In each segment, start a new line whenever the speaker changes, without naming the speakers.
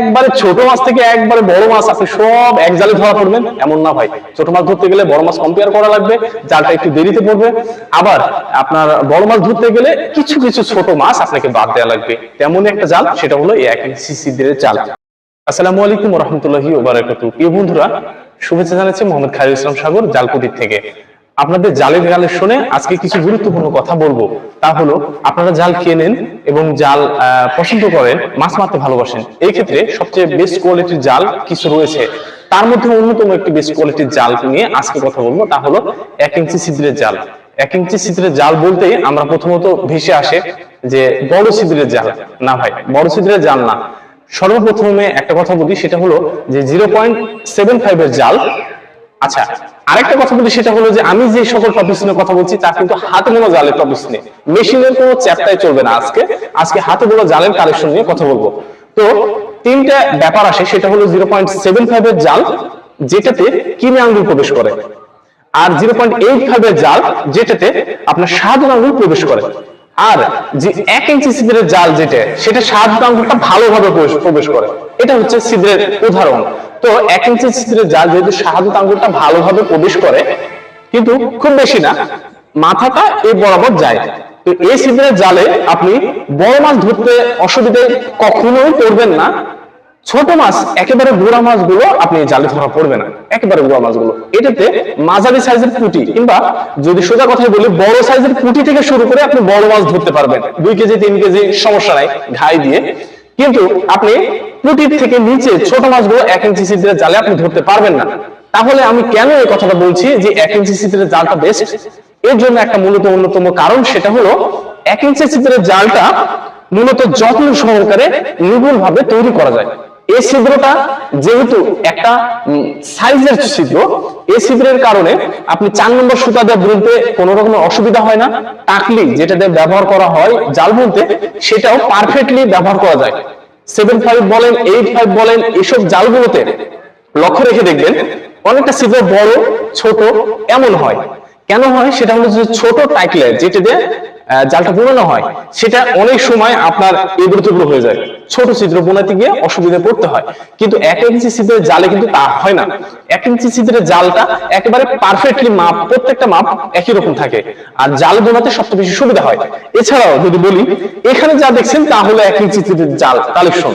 একবারে ছোট মাছ থেকে একবারে বড় মাছ আপনি সব এক জালে ধরা পড়বেন, এমন না ভাই। ছোট মাছ ধরতে গেলে বড় মাছ কম্পেয়ার করা লাগবে, জালটা একটু দেরিতে পড়বে। আবার আপনার বড় মাছ ধরতে গেলে কিছু কিছু ছোট মাছ আপনাকে বাদ দেওয়া লাগবে। তেমনই একটা জাল, সেটা হলো এক সিসি জাল। আসসালামু আলাইকুম রহমতুল্লাহি ওবারাকাতু প্রিয় বন্ধুরা, শুভেচ্ছা জানাচ্ছি মোহাম্মদ খায়রুল ইসলাম সাগর, জালকুটির থেকে। আপনাদের জালের গানের শুনে আজকে কিছু গুরুত্বপূর্ণ কথা বলব। তা হলো, আপনারা জাল খেয়ে নেন এবং জাল পছন্দ করেন, মাছ মারতে ভালোবাসেন। এই ক্ষেত্রে সবচেয়ে বেস্ট কোয়ালিটির জাল কিছু রয়েছে। তার মধ্যে অন্যতম একটি বেস্ট কোয়ালিটির জাল নিয়ে আজকে কথা বলব, তা হলো এক ইঞ্চি ছিদ্রের জাল। এক ইঞ্চি ছিদ্রের জাল বলতেই আমরা প্রথমত ভেসে আসে যে বড় ছিদ্রের জাল। না ভাই, বড় ছিদ্রের জাল না। সর্বপ্রথমে একটা কথা বলি, সেটা হলো যে জিরো পয়েন্ট সেভেন ফাইভের জাল আচ্ছা আরেকটা কথা বলি, সেটা হলো যে আমি যে সকল টপিক নিয়ে কথা বলছি তা কিন্তু হাতে বোনা জালের টপিক নিয়ে মেশিনের কোনো চ্যাপ্টাই চলবে না আজকে। আজকে হাতে বোনা জালের কালেকশন নিয়ে কথা বলব। তো তিনটা ব্যাপার আসে, সেটা হলো জিরো পয়েন্ট সেভেন ফাইভের জাল, যেটাতে কিনে আঙ্গুল প্রবেশ করে। আর জিরো পয়েন্ট এইট ফাইভের জাল, যেটাতে আপনার সাত আঙ্গুল প্রবেশ করে। আর যে এক ইঞ্চি ছিদ্রের জাল যেটা, সেটা সাত আঙ্গুলটা ভালোভাবে প্রবেশ করে। এটা হচ্ছে ছিদ্রের উদাহরণ। তো এক ইঞ্চি ছিদ্রের জাল যেহেতু সাত আঙ্গুলটা ভালোভাবে প্রবেশ করে, কিন্তু খুব বেশি না, মাথাটা এই বরাবর যায়। তো এই ছিদ্রের জালে আপনি বড় মাছ ধরতে অসুবিধায় কখনোই পড়বেন না। ছোট মাছ, একেবারে বুড়া মাছগুলো আপনি জালে ধরা পড়বে না, একেবারে বুড়া মাছগুলো। এটাতে মাঝারি সাইজের পুঁটি কিংবা যদি সোজা কথাই বলি, বড় সাইজের পুঁটি থেকে শুরু করে আপনি বড় মাছ ধরতে পারবেন। দুই কেজি, তিন কেজি, সমস্যা নাই, ঘাই দিয়ে। কিন্তু আপনি পুঁটির থেকে নিচে ছোট মাছগুলো এক ইঞ্চি ছিদ্রের জালে আপনি ধরতে পারবেন না। তাহলে আমি কেন এই কথাটা বলছি যে এক ইঞ্চি ছিদ্রের জালটা বেস্ট এর জন্য একটা মূলত অন্যতম কারণ সেটা হলো, এক ইঞ্চি ছিদ্রের জালটা মূলত যত্ন সহকারে নির্ভুল ভাবে তৈরি করা যায়। এই ছিদ্রটা যেহেতু একটা সাইজের ছিদ্র, এই ছিদ্রের কারণে আপনি চার নম্বর সুতা দিয়ে বুনতে কোনো রকমের অসুবিধা হয় না। টাকলি যেটা দিয়ে ব্যবহার করা হয় জাল বুনতে, সেটাও পারফেক্টলি ব্যবহার করা যায়। সেভেন ফাইভ বলেন এইট ফাইভ বলেন এইসব জালগুলোতে লক্ষ্য রেখে দেখবেন অনেকটা সিজার বড় ছোট এমন হয়। কেন হয়? সেটা হলো যে ছোট যেটা আহ, জালটা বোনানো হয়, সেটা অনেক সময় আপনার এগুলো তেগুলো হয়ে যায়। ছোট ছিদ্র বোনাতে গিয়ে অসুবিধা পড়তে হয়। কিন্তু এক ইঞ্চি ছিদ্রের জালে কিন্তু তা হয় না। এক ইঞ্চি ছিদ্রের জালটা একেবারে পারফেক্টলি মাপ, প্রত্যেকটা মাপ একই রকম থাকে। আর জাল বোনাতে সবচেয়ে বেশি সুবিধা হয়। এছাড়াও যদি বলি, এখানে যা দেখছেন তা হলো এক ইঞ্চি ছিদ্রের জাল কালেকশন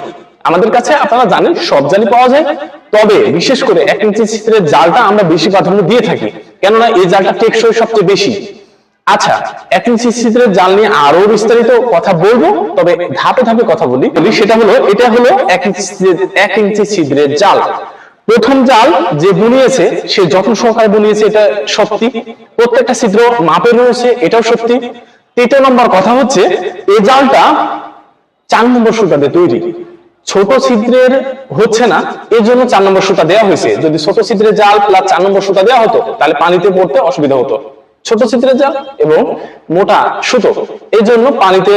আমাদের কাছে আপনারা জানেন, সব জালই পাওয়া যায়। তবে বিশেষ করে এক ইঞ্চি ছিদ্রের জালটা আমরা বেশি প্রাধান্য দিয়ে থাকি। কেননা এই জালটা টেকসই সবচেয়ে বেশি। আচ্ছা এক ইঞ্চি জাল নিয়ে আরও বিস্তারিত কথা বলব, তবে ধাপে ধাপে কথা বলি। বলি, সেটা হলো, এটা হলো এক ইঞ্চি ছিদ্রের- জাল। প্রথম জাল যে বুনিয়েছে, সে যত্ন সহকারে বুনিয়েছে, এটা সত্যি। প্রত্যেকটা ছিদ্র মাপে রয়েছে, এটাও সত্যি। তৃতীয় নম্বর কথা হচ্ছে এই জালটা চার নম্বর সুতা দিয়ে তৈরি। ছোট ছিদ্রের হচ্ছে না, এর জন্য চার নম্বর সুতা দেওয়া হয়েছে। যদি ছোট ছিদ্রের জাল প্লাস চার নম্বর সুতা দেওয়া হতো, তাহলে পানিতে পড়তে অসুবিধা হতো। ছোট ছিদ্রের জাল এবং মোটা সুতো। এই জন্য পানিতে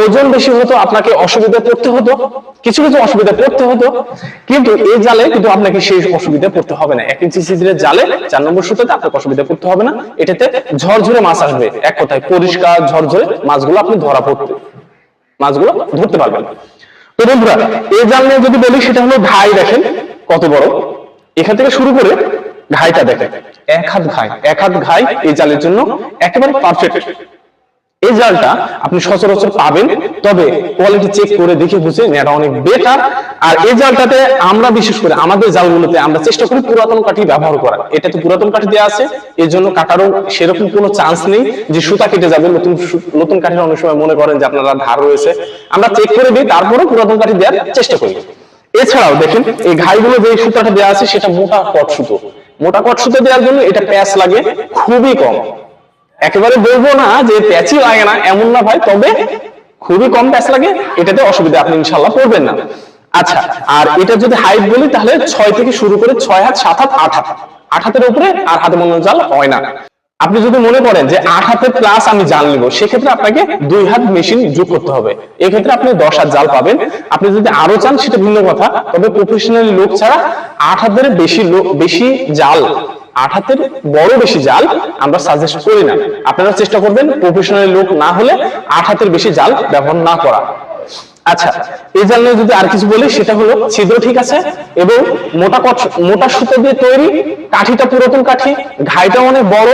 ওজন বেশি হতো, আপনাকে অসুবিধা পড়তে হতো, কিছু কিছু অসুবিধা পড়তে হতো, কিন্তু এই জালে কিন্তু আপনাকে সেই অসুবিধা পড়তে হবে না। এক ইঞ্চি ছিদ্রের জালে চার নম্বর সুতোতে আপনাকে অসুবিধা পড়তে হবে না। এটাতে ঝরঝরে মাছ আসবে, এক কথায় পরিষ্কার ঝরঝরে মাছগুলো আপনি ধরা পড়তে, মাছগুলো ধরতে পারবেন। তো বন্ধুরা, এই জাল নিয়ে যদি বলি, সেটা হলো ঘাই, দেখেন কত বড়। এখান থেকে শুরু করে ঘাইটা দেখেন এক হাত ঘাই, এক হাত ঘাই এই জালের জন্য একেবারে পারফেক্ট এই জালটা আপনি সচরাচর পাবেন, তবে কোয়ালিটি চেক করে দেখে বুঝে নেওয়াটা অনেক বেটার আর এই জালটাতে আমরা বিশেষ করে আমাদের জালগুলোতে আমরা চেষ্টা করি পুরাতন কাঠি ব্যবহার করার। এটাতে পুরাতন কাঠি দেওয়া আছে, এর জন্য কাটারও সেরকম কোনো চান্স নেই যে সুতা কেটে যাবে। নতুন নতুন কাঠির অনেক সময় মনে করেন যে আপনারা ধার রয়েছে। আমরা চেক করে দিই তারপরে পুরাতন কাঠি দেওয়ার চেষ্টা করি। এছাড়াও দেখেন, এই ঘাইগুলো যে সুতাটা দেওয়া আছে, সেটা মোটা কট সুতো। মোটা কট দেওয়ার জন্য এটা প্যাচ লাগে, খুবই কম। একেবারে বলব না যে প্যাচই লাগে না, এমন না ভাই, তবে খুবই কম প্যাচ লাগে, এটাতে অসুবিধা আপনি ইনশাল্লাহ পড়বেন না। আচ্ছা আর এটা যদি হাইট বলি, তাহলে ছয় থেকে শুরু করে ছয় হাত, সাত হাত, আট হাত। আট হাতের উপরে আর হাতে মনে জাল হয় না। আপনি যদি মনে করেন যে আট হাতের প্লাস আমি জাল নিব সেক্ষেত্রে আপনাকে দুই হাত মেশিন যোগ করতে হবে। এক্ষেত্রে আপনি দশ হাত জাল পাবেন। আপনি যদি আরও চান সেটা ভিন্ন কথা। তবে প্রফেশনাল লোক ছাড়া আট হাতের বেশি বেশি জাল আট হাতের বড় বেশি জাল আমরা সাজেস্ট করি না। আপনারা চেষ্টা করবেন প্রফেশনাল লোক না হলে আট হাতের বেশি জাল ব্যবহার না করা। আচ্ছা এই জাল নিয়ে যদি আর কিছু বলি সেটা হলো ছিদ্র ঠিক আছে এবং মোটা মোটা সুতো দিয়ে তৈরি কাঠিটা পুরাতন কাঠি ঘাইটা অনেক বড়।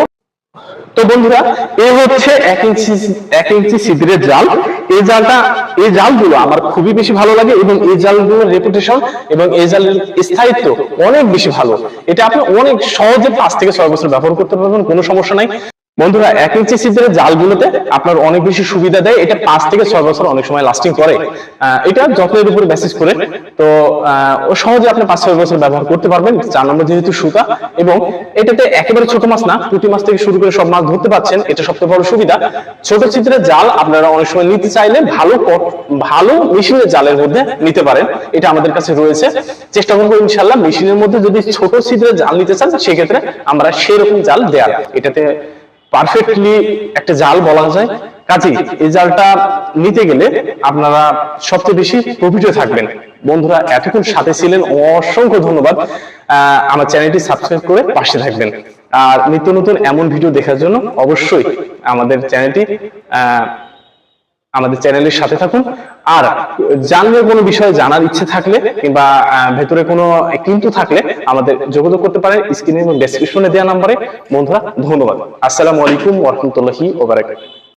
তো বন্ধুরা এই হচ্ছে এক ইঞ্চি এক ইঞ্চি ছিদ্রের জাল। এই জালটা, এই জালগুলো আমার খুবই বেশি ভালো লাগে এবং এই জালগুলোর রেপুটেশন এবং এই জালের স্থায়িত্ব অনেক বেশি ভালো। এটা আপনি অনেক সহজে পাঁচ থেকে ছয় বছর ব্যবহার করতে পারবেন, কোনো সমস্যা নাই। বন্ধুরা, এক ইঞ্চি ছিদ্রের জালগুলোতে আপনার অনেক বেশি সুবিধা দেয়। এটা পাঁচ থেকে ছয় বছর অনেক সময় লাস্টিং করে। এটা যত্নের উপর বেসিস করে। তো সহজে আপনি পাঁচ ছয় বছর ব্যবহার করতে পারবেন। চার নম্বর যেহেতু সুতা, এবং এটাতে একেবারে ছোট মাছ না পুঁটি মাছ থেকে শুরু করে সব মাছ ধরতে পারছেন এটা সবচেয়ে বড় সুবিধা। ছোট ছিদ্রের জাল আপনারা অনেক সময় নিতে চাইলে ভালো ভালো মেশিনের জালের মধ্যে নিতে পারেন। এটা আমাদের কাছে রয়েছে। চেষ্টা করব ইনশাল্লাহ মেশিনের মধ্যে যদি ছোট ছিদ্রের জাল নিতে চান, সেক্ষেত্রে আমরা সেরকম জাল দেয়ার। এটাতে পারফেক্টলি একটা জাল বলা যায়। কাজেই এই জালটা নিতে গেলে আপনারা সবচেয়ে বেশি প্রফিটে থাকবেন। বন্ধুরা এতক্ষণ সাথে ছিলেন। অসংখ্য ধন্যবাদ। আমার চ্যানেলটি সাবস্ক্রাইব করে পাশে থাকবেন। আর নিত্য নতুন এমন ভিডিও দেখার জন্য অবশ্যই আমাদের চ্যানেলটি আহ, আমাদের চ্যানেলের সাথে থাকুন। আর জানলে কোনো বিষয়ে জানার ইচ্ছে থাকলে কিংবা ভেতরে কোনো কিন্তু থাকলে আমাদের যোগাযোগ করতে পারেন। স্ক্রিনে এবং ডেসক্রিপশনে দেওয়া নাম্বারে বন্ধুরা, ধন্যবাদ। আসসালামু আলাইকুম ওরহমতুল্লাহি ওবারাকাতুহু